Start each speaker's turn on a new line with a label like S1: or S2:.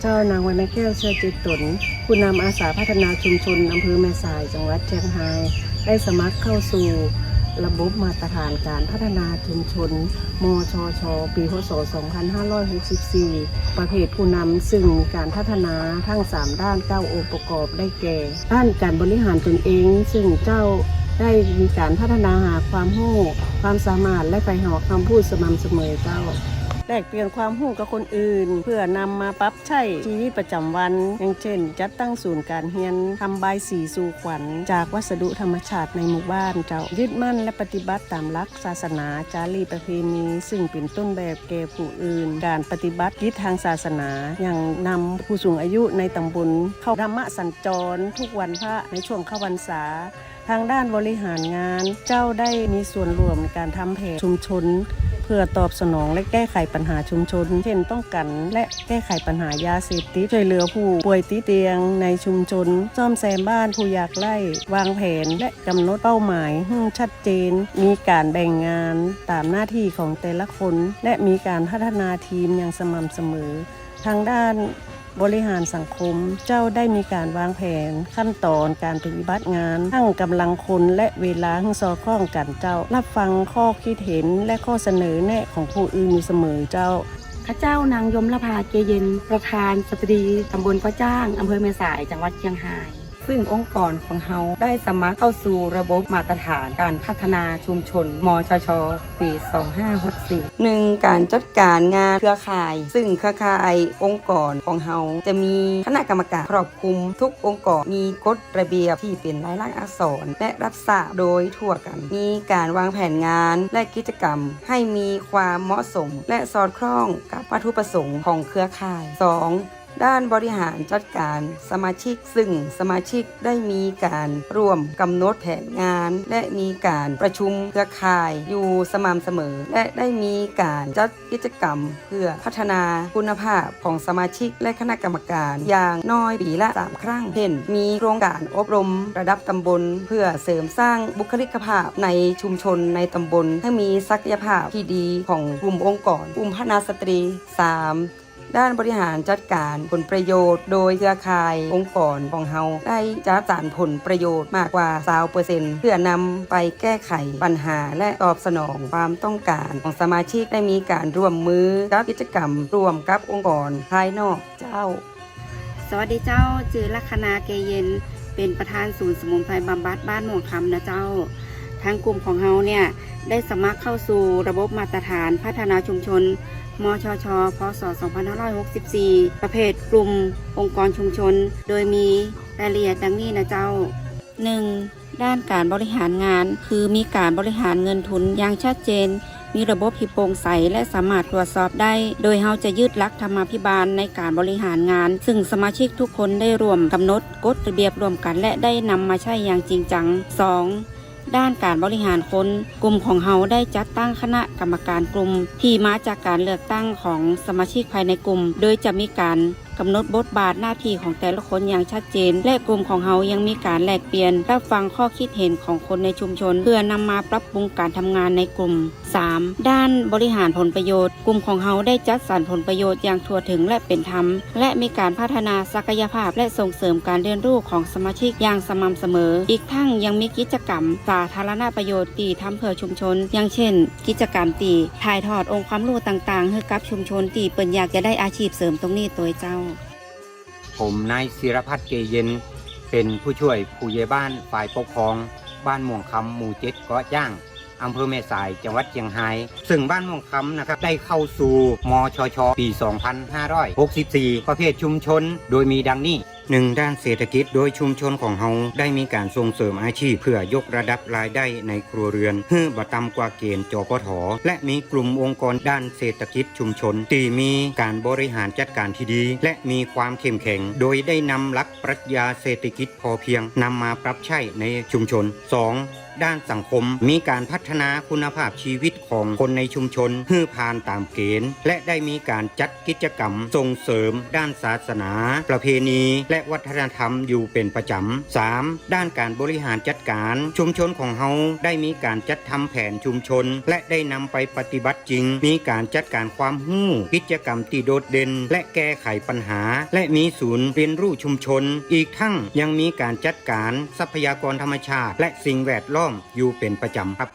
S1: เจ้านางวรรณแก้วเชื่อจิตตนผู้นำอาสาพัฒนาชุมชนอำเภอแม่สายจังหวัดเชียงรายได้สมัครเข้าสู่ระบบมาตรฐานการพัฒนาชุมชน มชช ปีพศ 2564 ประเภทผู้นำซึ่งมีการพัฒนาทั้ง 3 ด้าน 9 องค์ประกอบได้แก่ ด้านการบริหารตนเอง ซึ่งเจ้าได้มีการพัฒนาหาความรู้ความสามารถและไปหาคำพูดสม่ำเสมอเจ้า แลกเปลี่ยนความรู้กับคนอื่น เพื่อนำมาปรับใช้ชีวิตประจำวัน อย่างเช่น จัดตั้งศูนย์การเรียนทำใบายสีสู่ขวัญ จากวัสดุธรรมชาติในหมู่บ้านเจ้ายึดมั่นและปฏิบัติตามหลักศาสนาจารีประเพณี ซึ่งเป็นต้นแบบแก่ผู้อื่น การปฏิบัติกิจทางศาสนาอย่างนำผู้สูงอายุในตำบลเข้าธรรมะสัญจร ทุกวันพระในช่วงเข้าพรรษาทางด้านบริหารงานเจ้าได้มีส่วนร่วมในการทำแผนชุมชน พื่อตอบสนองและแก้ไขปัญหาชุมชน เช่นต้องกัน และแก้ไขปัญหายาเสพติดช่วยเหลือผู้ป่วยติดเตียงในชุมชนซ่อมแซมบ้านผู้อยากไล่วางแผนและกำหนดเป้าหมายให้ชัดเจน มีการแบ่งงานตามหน้าที่ของแต่ละคน และมีการพัฒนาทีมอย่างสม่ำเสมอ ทางด้าน บริหารสังคม เจ้าได้มีการวางแผน ขั้นตอนการปฏิบัติงาน ทั้งกำลังคนและเวลาให้สอดคล้องกันเจ้า รับฟังข้อคิดเห็นและข้อเสนอแนะของผู้อื่นอยู่เสมอเจ้า
S2: ข้าเจ้านางยมละพาเกเย็น ประธานสตรีตำบลพระจ้างอำเภอเม่สายจังหวัดเชียงราย ซึ่งองค์กรของเฮาได้สมัครเข้าสู่ระบบมาตรฐานการพัฒนาชุมชน มชช ปี 2564 1. การจัดการงานเครือข่าย ซึ่งเครือข่ายองค์กรของเฮาจะมีคณะกรรมการครอบคลุมทุกองค์กรมีกฎระเบียบที่เป็นลายลักษณ์อักษร และรับทราบโดยทั่วกัน มีการวางแผนงานและกิจกรรม ให้มีความเหมาะสม และสอดคล้องกับวัตถุประสงค์ของเครือข่าย 2. ด้านบริหารจัดการสมาชิก ซึ่งสมาชิกได้มีการร่วมกำหนดแผนงาน และมีการประชุมเครือข่ายอยู่สม่ำเสมอ และได้มีการจัดกิจกรรม เพื่อพัฒนาคุณภาพของสมาชิกและคณะกรรมการอย่างน้อยปีละสามครั้งเช่นมีโครงการอบรมระดับตำบล เพื่อเสริมสร้างบุคลิกภาพในชุมชนในตำบลให้มีศักยภาพที่ดีของกลุ่มองค์กรกลุ่มพัฒนาสตรี 3. ด้านบริหารจัดการผลประโยชน์ โดยเครือข่ายองค์กรของเฮาได้จัดสารผลประโยชน์มากกว่า 20%เพื่อนำไปแก้ไขปัญหาและตอบสนองความต้องการของสมาชิกได้มีการร่วมมือกับกิจกรรมร่วมกับองค์กรภายนอกเจ้า สวัสดีเจ้าจือลัคนาเกเย็น เป็นประธานศูนย์สมุนไพรบำบัดบ้านหม่วงคำนะเจ้าทางกลุ่มของเฮาเนี่ยได้สมัครเข้าสู่ระบบมาตรฐานพัฒนาชุมชน มชช พศ 2564 ประเภทกลุ่มองค์กรชุมชน โดยมีรายละเอียดดังนี้นะเจ้า 1. ด้านการบริหารงาน คือมีการบริหารเงินทุนอย่างชัดเจน มีระบบที่โปร่งใสและสามารถตรวจสอบได้ โดยเฮาจะยึดหลักธรรมาภิบาลในการบริหารงาน ซึ่งสมาชิกทุกคนได้ร่วมกำหนดกฎระเบียบรวมกันและได้นำมาใช้อย่างจริงจัง 2. ด้านการบริหารคนกลุ่มของเฮาได้จัดตั้งคณะกรรมการกลุ่ม ที่มาจากการเลือกตั้งของสมาชิกภายในกลุ่ม โดยจะมีการกำหนดบทบาทหน้าที่ของแต่ละคนอย่างชัดเจน และกลุ่มของเฮายังมีการแลกเปลี่ยน รับฟังข้อคิดเห็นของคนในชุมชน เพื่อนำมาปรับปรุงการทำงานในกลุ่ม 3. ด้านบริหารผลประโยชน์ กลุ่มของเฮาได้จัดสรรผลประโยชน์อย่างทั่วถึงและเป็นธรรม และมีการพัฒนาศักยภาพและส่งเสริมการเรียนรู้ของสมาชิกอย่างสม่ำเสมอ อีกทั้งยังมีกิจกรรม สาธารณประโยชน์ที่ทำเพื่อชุมชน อย่างเช่น กิจกรรมตีถ่ายทอดองค์ความรู้ต่างๆ ให้กับชุมชนที่เปิ่นอยากจะได้อาชีพเสริมตรงนี้ตัวเจ้า
S3: ผมนายศิรพัฒน์เกเย็น เป็นผู้ช่วยผู้ใหญ่บ้านฝ่ายปกครอง บ้านม่วงคำหมู่เจ็ดเกาะจ้างอำเภอแม่สายจังหวัดเชียงราย ซึ่งบ้านม่วงคำนะครับได้เข้าสู่มชชปี 2564 ประเภทชุมชน โดยมีดังนี้ หนึ่งด้านเศรษฐกิจโดยชุมชนของเฮาได้มีการส่งเสริมอาชีพ เพื่อยกระดับรายได้ในครัวเรือนเพื่อบ่ต่ำกว่าเกณฑ์จปทและมีกลุ่มองค์กรด้านเศรษฐกิจชุมชนที่มีการบริหารจัดการที่ดี และมีความเข้มแข็ง โดยได้นำหลักปรัชญาเศรษฐกิจพอเพียงนำมาปรับใช้ในชุมชน 2. ด้านสังคม มีการพัฒนาคุณภาพชีวิตของคนในชุมชนเพื่อผ่านตามเกณฑ์ และได้มีการจัดกิจกรรม ส่งเสริม ด้านศาสนา ประเพณี และวัฒนธรรมอยู่เป็นประจำ 3. ด้านการบริหารจัดการ ชุมชนของเฮาได้มีการจัดทำแผนชุมชน และได้นำไปปฏิบัติจริง มีการจัดการความหู้ กิจกรรมที่โดดเด่น และแก้ไขปัญหา และมีศูนย์เรียนรู้ชุมชน อีกทั้งยังมีการจัดการทรัพยากรธรรมชาติ และสิ่งแวดล้อมอยู่เป็นประจำครับ